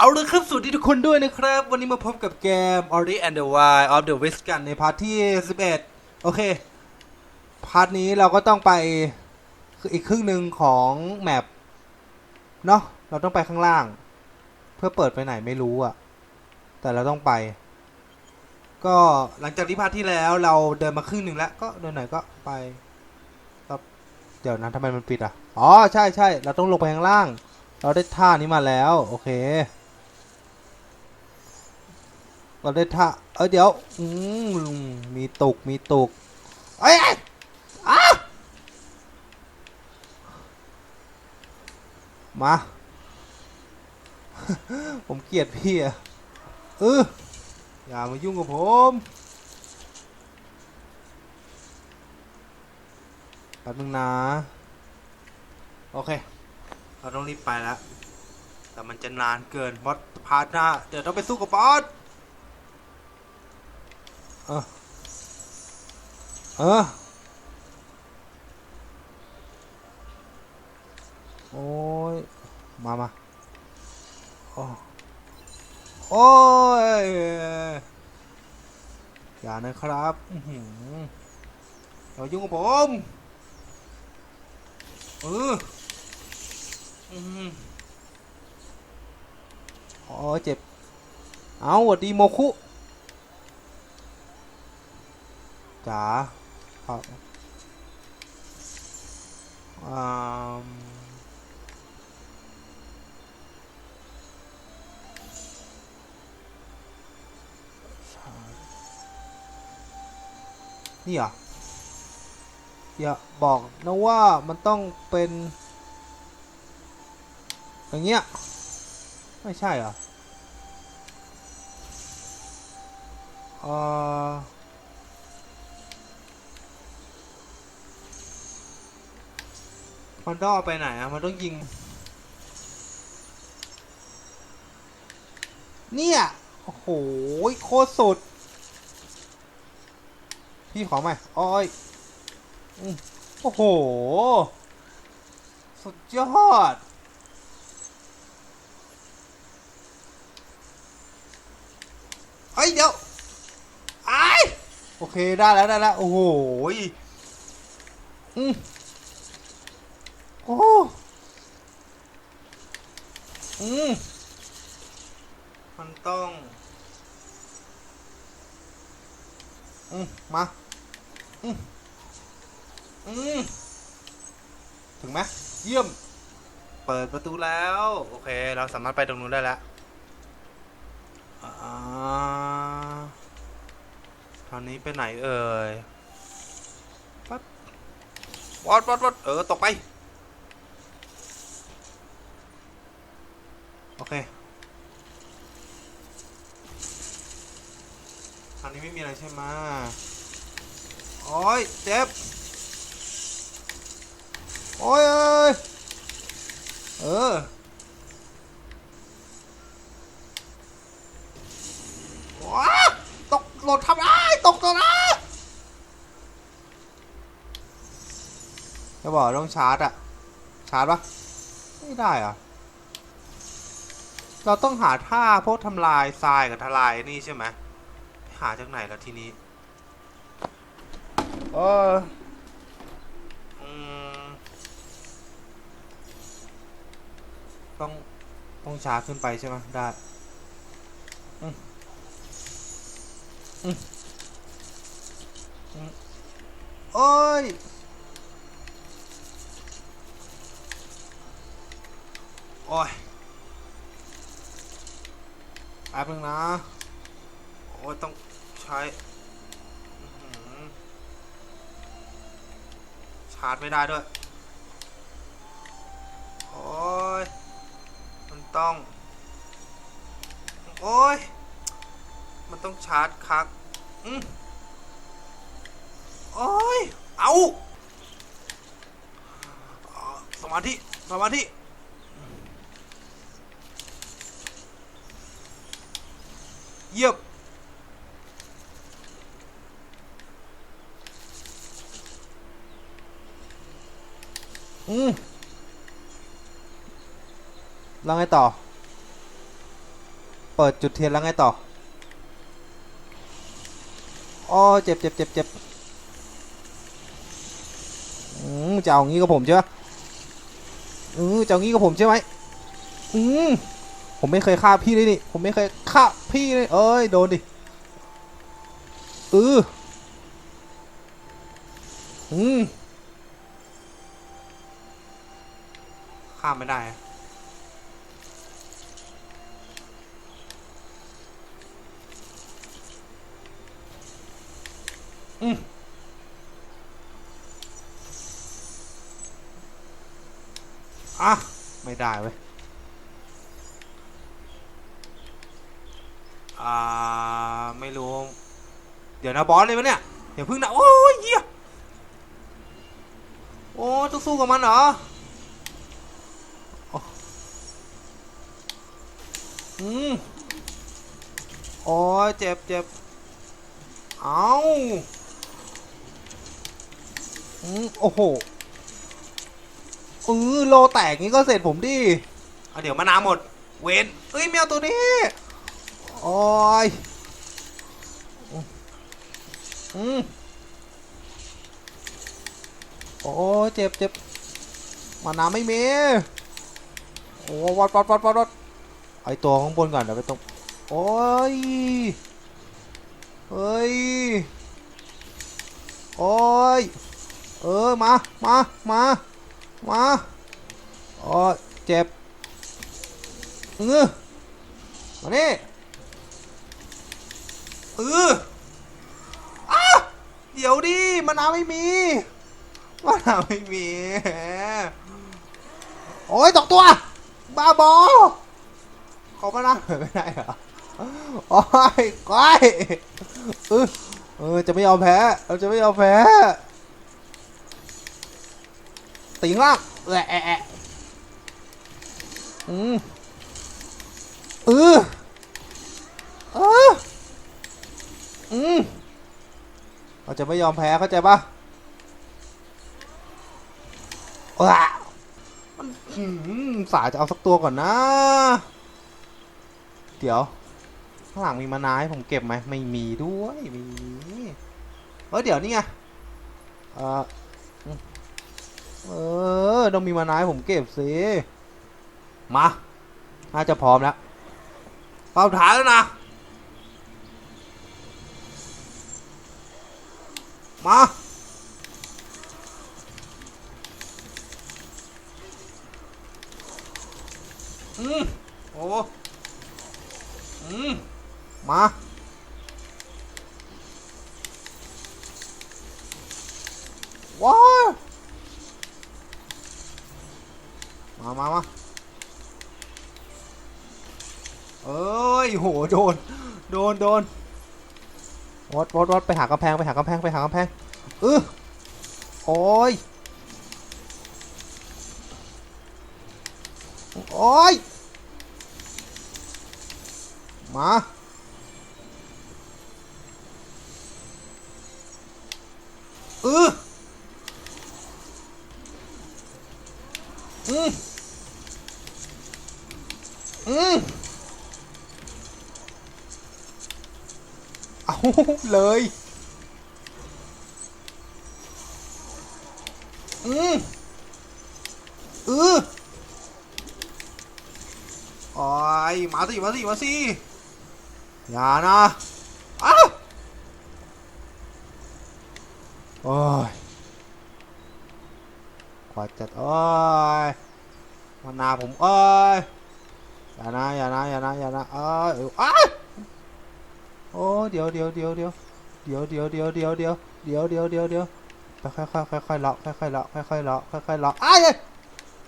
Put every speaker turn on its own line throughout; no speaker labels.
เอาเลยครับสวัสดีทุกคนด้วยนะครับ วันนี้มาพบกับเกม Ori and the Wild of the West กันในพาร์ทที่ 11 โอเค พาร์ทนี้เราก็ต้องไปคืออีกครึ่งหนึ่งของแมปเนาะเราต้องไปข้างล่าง เพื่อเปิดไปไหนไม่รู้อะแต่เราต้องไป ก็หลังจากที่พาร์ทที่แล้วเราเดินมาครึ่งหนึ่งแล้วก็เดินไหนก็ไปเดี๋ยวนะทำไมมันปิดอะอ๋อใช่ใช่เราต้องลงไปข้างล่าง เราได้ท่านี้มาแล้ว โอเค เราได้ท่าเออเดี๋ยวอืมมีตุกมีตุกเอ้ยอ้ามา ผมเกลียดพี่อะเอออย่ามายุ่งกับผมแป๊บนึงนะ โอเค เราต้องรีบไปแล้ว แต่มันจะนานเกินบอสพาร์ทหน้า เดี๋ยวต้องไปสู้กับบอส เออเออโอ้ย มามาโอ้โอ้ย อย่านะครับอย่ายุ่งกับผม เอออืมอ๋อเจ็บ เอาหวัดดีโมคุ จ๋าครับอ่ามใช่นี่อะอย่าบอกนะว่ามันต้องเป็น อย่างเงี้ย ไม่ใช่เหรอเออ มันต้องเอาไปไหนอะมันต้องยิง เนี่ย โอ้โห โคตรสุด พี่ขอไหมอ้ยอืมโอ้โห สุดยอด เฮ้ย เดี๋ยวไอ้โอเค ได้แล้ว ได้แล้ว โอ้โห อืม อ้อืมมันต้อง อืมมา อืมอืมถึงไหมเยี่ยม เปิดประตูแล้ว โอเค เราสามารถไปตรงนู้นได้แล้วอ่าทางนี้ไปไหนเอ่ยปัดวัดวัดวัดเออ ตกไป โอเคทางนี้ไม่มีอะไรใช่ไหมโอ้ยเจ็บ โอ้ยเอ้ยเออ ว้า ตกหล่นทำไอ้ตกตัวนะจะบอกต้องชาร์จอะชาร์จปะไม่ได้อะ เราต้องหาท่าพวกทำลายทรายกับทลายนี่ใช่ไหมหาจากไหนแล้วทีนี้เอออืมต้องต้องชาร์จขึ้นไปใช่ไหมได้โอ้ยโอ้ย แป๊บนึงนะ โอ้ต้องใช้ชาร์จไม่ได้ด้วย โอ้ย มันต้อง โอ้ย มันต้องชาร์จคักอืมโอ้ย เอาสมาธิ สมาธิ เยี่ยมอืมแล้วไงต่อ เปิดจุดเทียนแล้วไงต่ออ๋อเจ็บเจ็บเจ็บเจ็บอืมจะเอางี้กับผมใช่ปะอืมจะเอางี้กับผมใช่ไหมอืมผมไม่เคยฆ่าพี่เลยนี่ ผมไม่เคย ฆ่าพี่เลยเอ้ย โดนดิเอออืมข้ามไม่ได้อะอืมอะ ไม่ได้เว้ย อ่าไม่รู้ เดี๋ยวนะบอสเลยปะเนี่ยอย่าพึ่งนะโอ้ยเหี้ยโอ้ต้องสู้กับมันเหรออืมโอ้ยเจ็บเจ็บเอาอืมโอ้โหเออโลแตกงี้ก็เสร็จผมดิเเดี๋ยวมานาหมด เวนเอ้ยแมวตัวนี้ โอ้ยอืมโอ้ยเจ็บเจ็บมาน้ำไม่มีโอ้วัดวัดวัดวัดวัดไอตัวข้างบนก่อนเดี๋ยวไปตรงโอ้ยเฮ้ยโอ้ยเออมามามามาโอ้เจ็บเออมานี่ เอออ้าเดี๋ยวดิมะนาวไม่มีมะนาวไม่มีโอ้ยตกตัวบ้าบอขอมะนาวหน่อยไม่ได้เหรอโอ้ยก้อยเออเออจะไม่ยอมแพ้เราจะไม่ยอมแพ้ตีงล่างแอะแอะอืมเออเอออืมเรา จะไม่ยอมแพ้เข้าใจปะว้ามันสาจะเอาสักตัวก่อนนะ เดี๋ยว ข้างหลังมีมานาวให้ผมเก็บไหมไม่มีด้วยไม่มีเออเดี๋ยวนี่ไงเออเออต้องมีมานาวให้ผมเก็บสิมาน่าจะพร้อมแล้วเป้าถ่ายแล้วนะ มาอืมโอ้อืมมาว้าวมามามาเอ้ย โห โดน โดน โดน วอดวอดวอดไปหากำแพงไปหากำแพงไปหากำแพงเออโอ้ยโอ้ยมาเอออืมอืม เอาเลย อืมเออโอ้ยมาสิ มาสิ มาสิ อย่านะอ้าวโอ้ยกว่าจะโอ้ยมานาผมเอ้ยอย่านะ อย่านะ อย่านะ อย่านะเอ้ยอ้ยอ้า โอ้เดี๋ยวเดี๋ยวเดี๋ยวเดี๋ยวเดี๋ยวเดี๋ยวเดี๋ยวเดี๋ยวเดี๋ยวเดี๋ยวเดี๋ยวเดี๋ยวเดี๋ยวค่อยค่อยค่อยค่อยๆเลาะค่อยค่อยๆเลาะค่อยค่อยๆเลาะค่อยค่อยๆเลาะอ้าย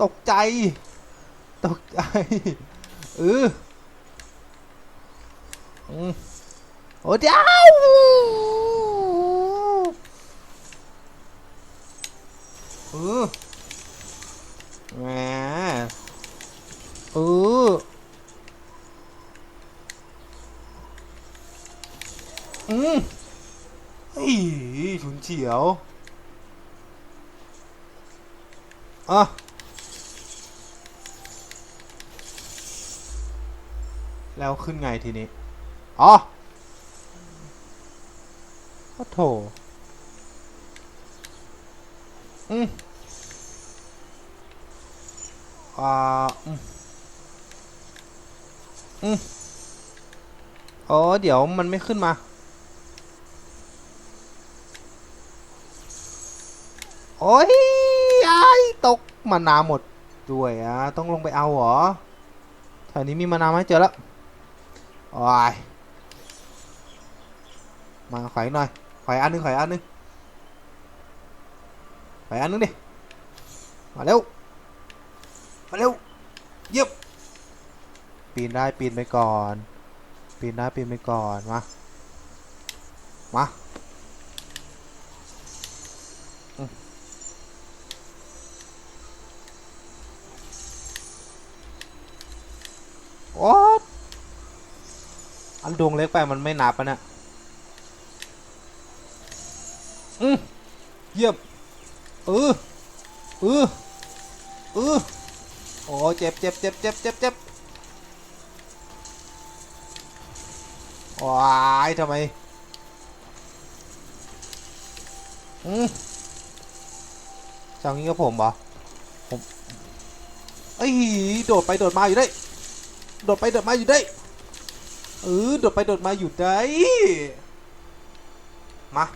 ตกใจ ตกใจเอออืมโอ้เดี๋ยวเออแหมเอออืมอี ฉุนเฉียวอะแล้วขึ้นไงทีนี้ อ๋อโอ้โถอืมอ่าอืมอืมอ๋อ เดี๋ยวมันไม่ขึ้นมา โอ้ยไอ้ตกมานาหมดด้วยอะต้องลงไปเอาเหรอแถวนี้มีมานาวไหมเจอแล้วโอ้ยมาขอยหน่อยขอยอันนึงขอยอันนึงขอยอันนึงดิมาเร็วมาเร็วเยี่ยมปีนได้ปีนไปก่อน ปีนได้ปีนไปก่อนมามา โอ๊ยอันดวงเล็กไปมันไม่นับอะเนี่ยอืมเยี่ยมเออเออเออโอ้เจ็บเจ็บเจ็บเจ็บเจ็บเจ็บว้ายทำไมอืมจะเอางี้กับผมเหรอผมเอ้ยโดดไปโดดมาอยู่ได้ โดดไปโดดมาอยู่ได้เออโดดไปโดดมาอยู่ได้มา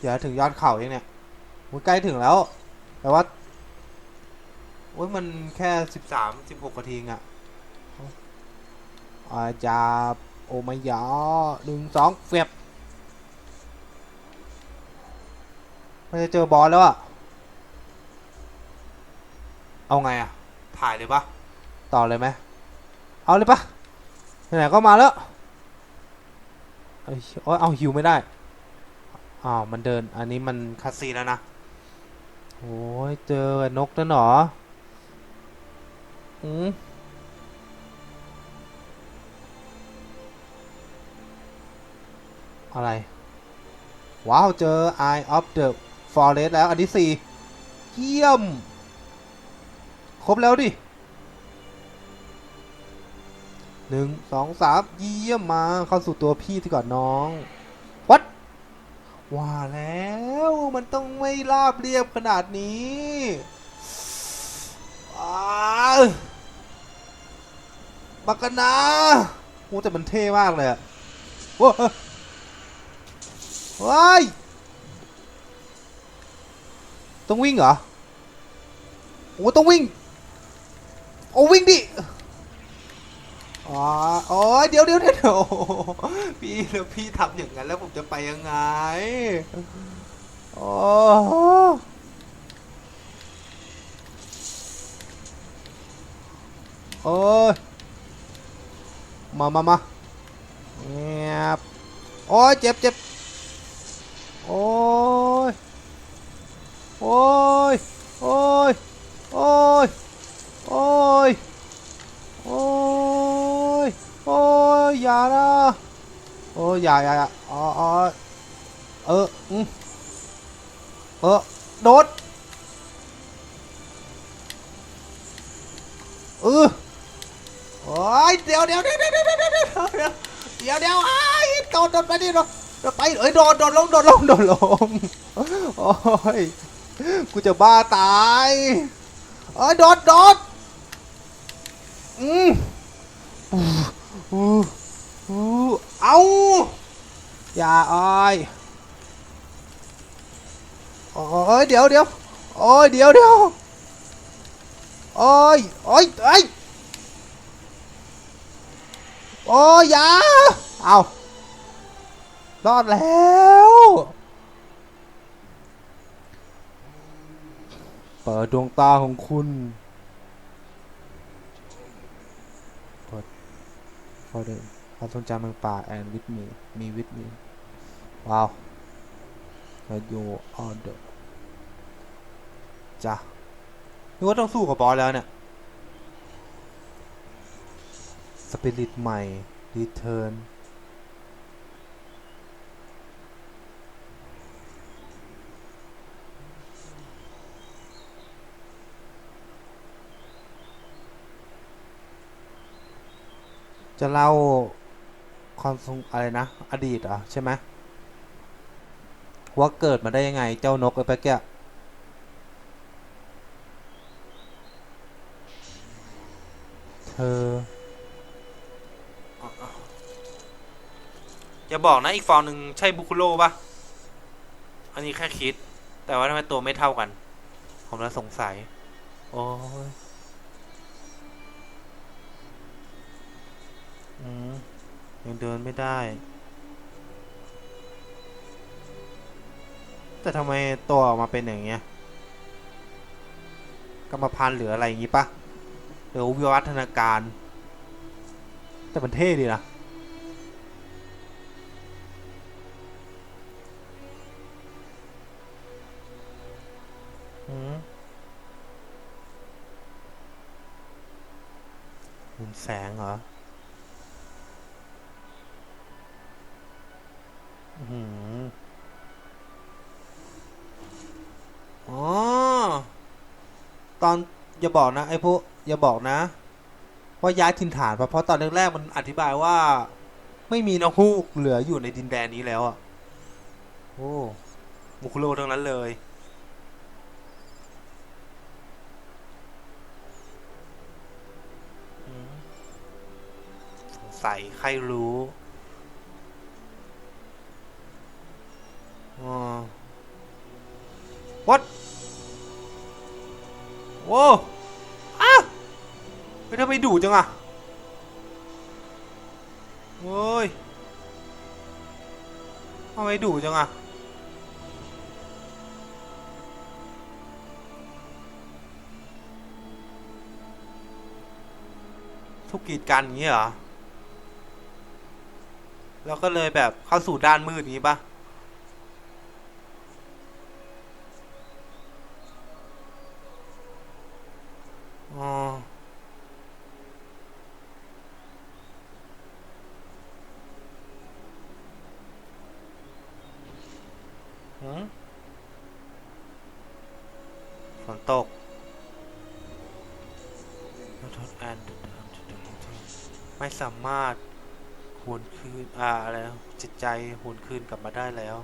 เดี๋ยวถึงยอดเขาเองเนี่ยมันใกล้ถึงแล้ว แต่ว่าโอ้ยมันแค่สิบสามสิบหกนาทีงอะอาจาโอมายาหนึ่งสองเฟียบ มันจะเจอบอสแล้วอะเอาไงอะถ่ายเลยปะต่อเลยไหมเอาเลยปะไหนๆก็มาแล้วเอ้ยโอ้ยเอาฮิวไม่ได้อ้าวมันเดินอันนี้มันคาซีนแล้วนะโอ้ยเจอนกนั่นเหรออืมอะไร ว้าว เจอ Eye of the Forest แล้วอันที่สี่เยี่ยม ครบแล้วดิหนึ่งสองสามเยี่ยมมาเข้าสู่ตัวพี่ที่ก่อนน้องวัดว่าแล้วมันต้องไม่ราบเรียบขนาดนี้อ้าบักกะนาโอ้แต่มันเท่มากเลยอะว้าว้าย ต้องวิ่งเหรอ โอ้ต้องวิ่ง โอ้วิ่งดิอ๋อโอ้ยเดี๋ยวเดี๋ยวเดี๋ยวพี่แล้วพี่ทำอย่างนั้นแล้วผมจะไปยังไงโอ้โอ้ยมามามาเงียบโอ้ยเจ็บเจ็บโอ้ย โอ้ย โอ้ย โอ้ย โอ้ย โอ้ย โอ้ย อย่านะโอ้ย อย่าอย่าอย่าอ๋ออ๋อเอออืมเออ โดด เออโอ้ย เดี๋ยวเดี๋ยวเดี๋ยวเดี๋ยวเดี๋ยวเดี๋ยวเดี๋ยวเดี๋ยวเดี๋ยวเดี๋ยวไอ้ายโดดโดดไปดิโดดไปเอ้ยโดดโดดลงโดดลงโดดลงโอ้ย กูจะบ้าตายเอ้ยโดดโดดอืมอู้อู้อู้เอาอย่าอ้อยโอ้ยเดี๋ยวเดี๋ยวโอ้ยเดี๋ยวเดี๋ยวโอ้ยโอ้ยเอ้ยโอ้ยอย่าเอารอดแล้ว ปิดดวงตาของคุณเปิดพอเดินความทรงจำเมืองป่า and with me มี with me ว้าว Let you order จ้ะนึกว่าต้องสู้กับบอสแล้วเนี่ย สปิริตใหม่ Return จะเล่าความทรงอะไรนะ อดีตอะใช่ไหมว่าเกิดมาได้ยังไง เจ้านกไอ้ปะเกี้ยเธอ อย่าบอกนะอีกฟองหนึ่งใช่บุคุโร่ปะอันนี้แค่คิด แต่ว่าทำไมตัวไม่เท่ากัน ผมแล้วสงสัย โอ้ย ยังเดินไม่ได้ แต่ทำไมตัวออกมาเป็นอย่างเงี้ยกรรมพันธุ์หรืออะไรอย่างงี้ปะหรือวิวัฒนาการ แต่มันเท่ดีนะอืมมันแสงเหรอ อ๋อ ตอนอย่าบอกนะไอ้พวกอย่าบอกนะ ว่าย้ายถิ่นฐานเพราะตอนแรกๆมันอธิบายว่า ไม่มีนกฮูกเหลืออยู่ในดินแดนนี้แล้วอะ โอ้มุคุโรทั้งนั้นเลยอืมสงสัยใครรู้ อ๋อ what โว้อ้าไม่ทำไมดุจังอะโว้ยทำไมดุจังอะทุกกีดกันอย่างนี้เหรอ แล้วก็เลยแบบเข้าสู่ด้านมืดอย่างนี้ปะอ๋อ หืมฝน ตกไม่สามารถหวนคืนอ่าอะไรนะจิตใจหวนคืนกลับมาได้แล้ว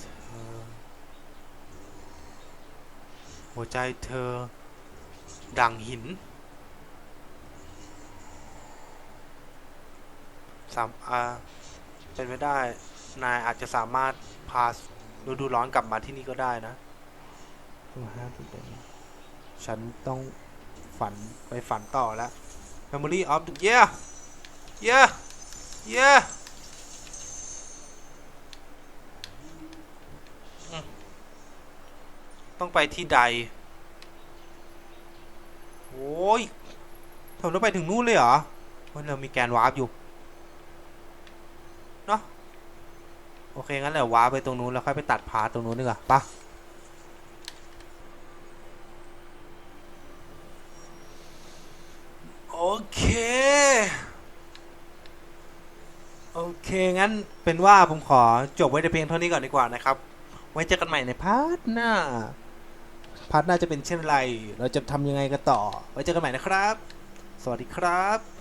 เธอหัวใจเธอดังหิน สามอ่าเป็นไม่ได้ นายอาจจะสามารถพาฤดูร้อนกลับมาที่นี่ก็ได้นะตัวห้าตัวเดฉันต้องฝันไปฝันต่อแล้ว Memory of the yeah yeah yeah อืมต้องไปที่ใด โอ้ยผมต้องไปถึงนู่นเลยเหรอวันเรามีแกนวาร์ปอยู่ เนาะ โอเค งั้นเดี๋ยวว้าร์ปไปตรงนู้น แล้วค่อยไปตัดพาร์ตตรงนู้นดีกว่าปะโอเค โอเค งั้นเป็นว่าผมขอจบไว้แต่เพียงเท่านี้ก่อนดีกว่านะครับ ไว้เจอกันใหม่ในพาร์ทหน้า พาร์ทหน้าจะเป็นเช่นไร เราจะทำยังไงกันต่อ ไว้เจอกันใหม่นะครับ สวัสดีครับ